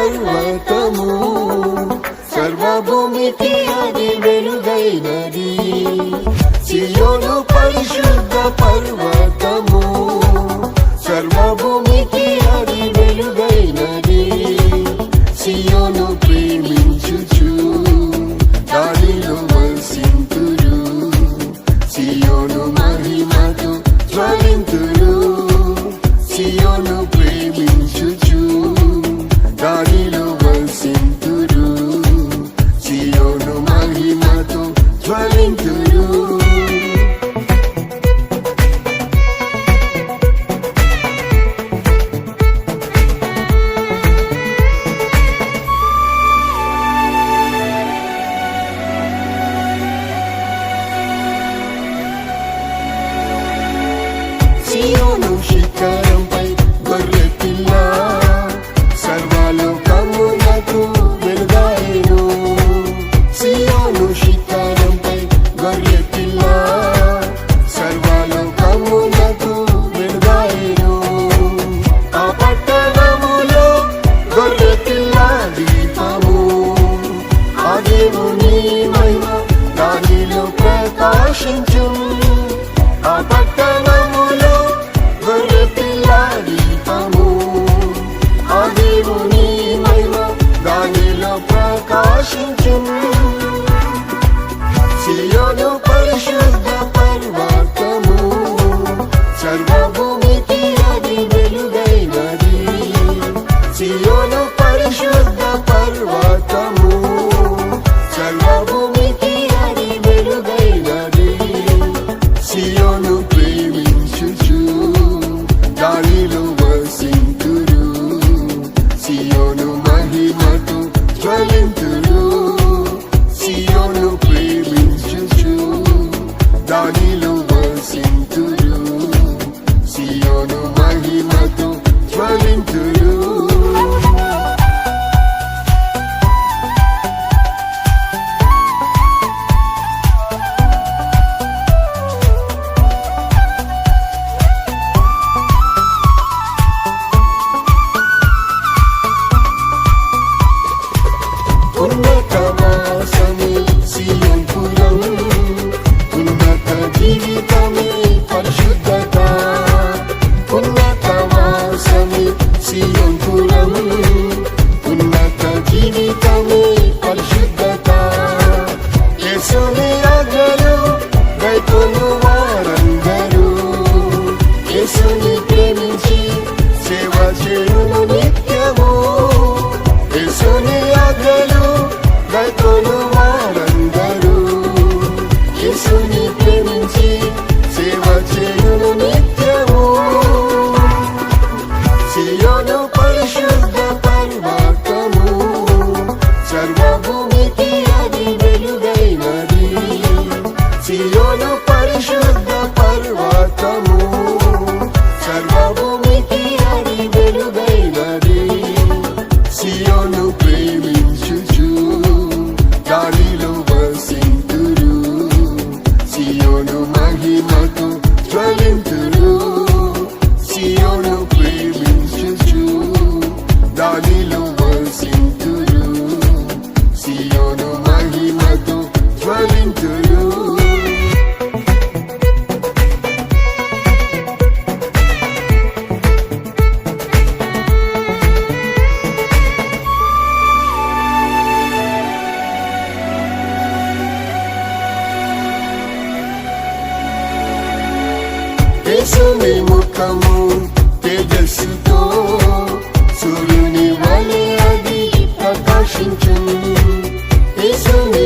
పర్వతము సర్వభూమికి అది వెలుగైనది. సియోను పరిశుద్ధ పర్వతము. సర్వభూమికి అది వెలుగైనది. సియోను ప్రేమించుచు దానిలో వసింతురు. సియోను మహిమతో జ్వలింతురు. సియోను గొర్రెపిల్ల దీపము ఆ దేవుని మహిమ దానిలో ప్రకాశించు. ఆ పట్టణములో గొర్రెపిల్ల దీపము ఆ దేవుని మహిమ దానిలో ప్రకాశించును 让你留。నందుడు యేసుని ముఖము తేజస్సుతో సూర్యుని వలె అది ప్రకాశించును యేసుని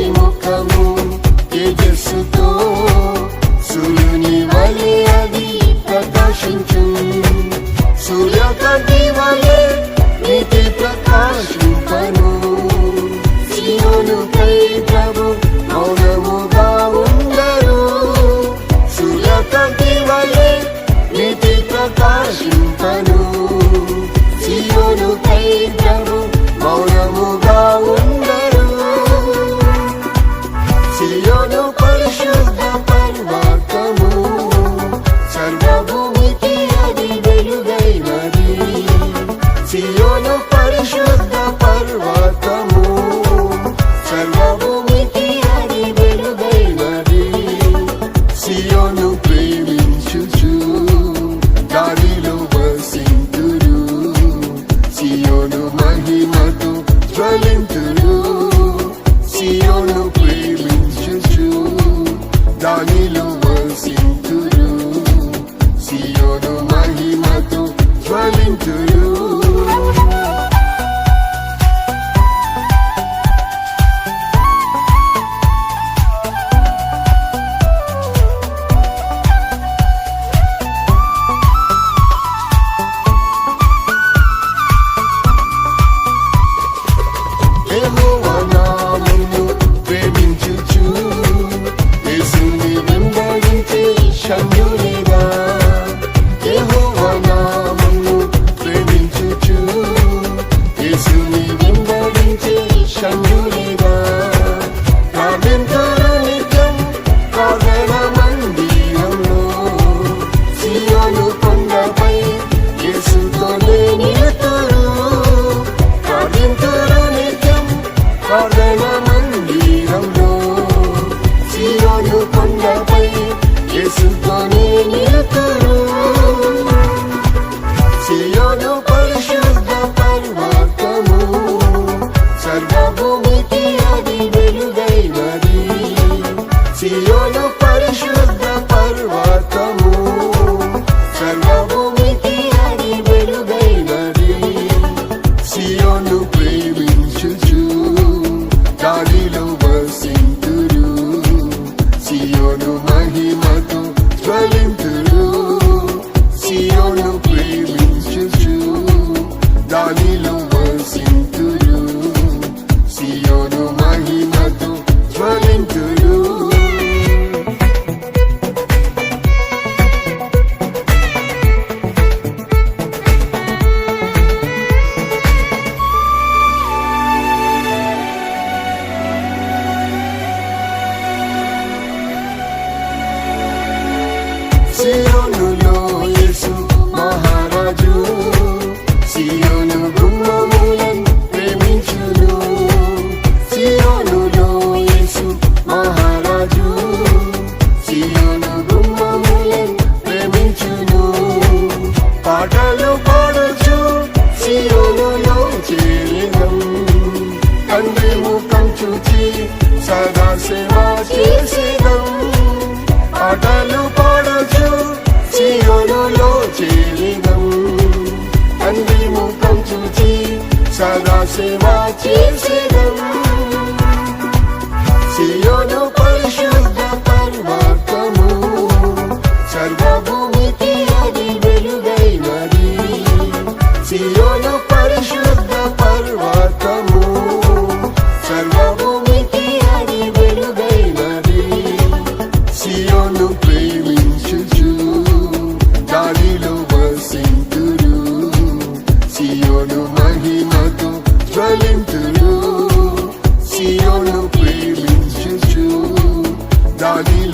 నీతుడుపై ప్రభు మౌనముగా ఉండరు. సియోను పరిశుద్ధ పర్వతము సర్వభూమికి అది know. from you. సదా సేవ చేసినం పాటలు పాడచ్చు సియోనులో చేరినం తండ్రి ముఖం చూచి సదా సేవ చేసినం సియోను పరిశుద్ధ సియోను మహిమతో జ్వలింతులు సియోను ప్రేమించుచు. దాని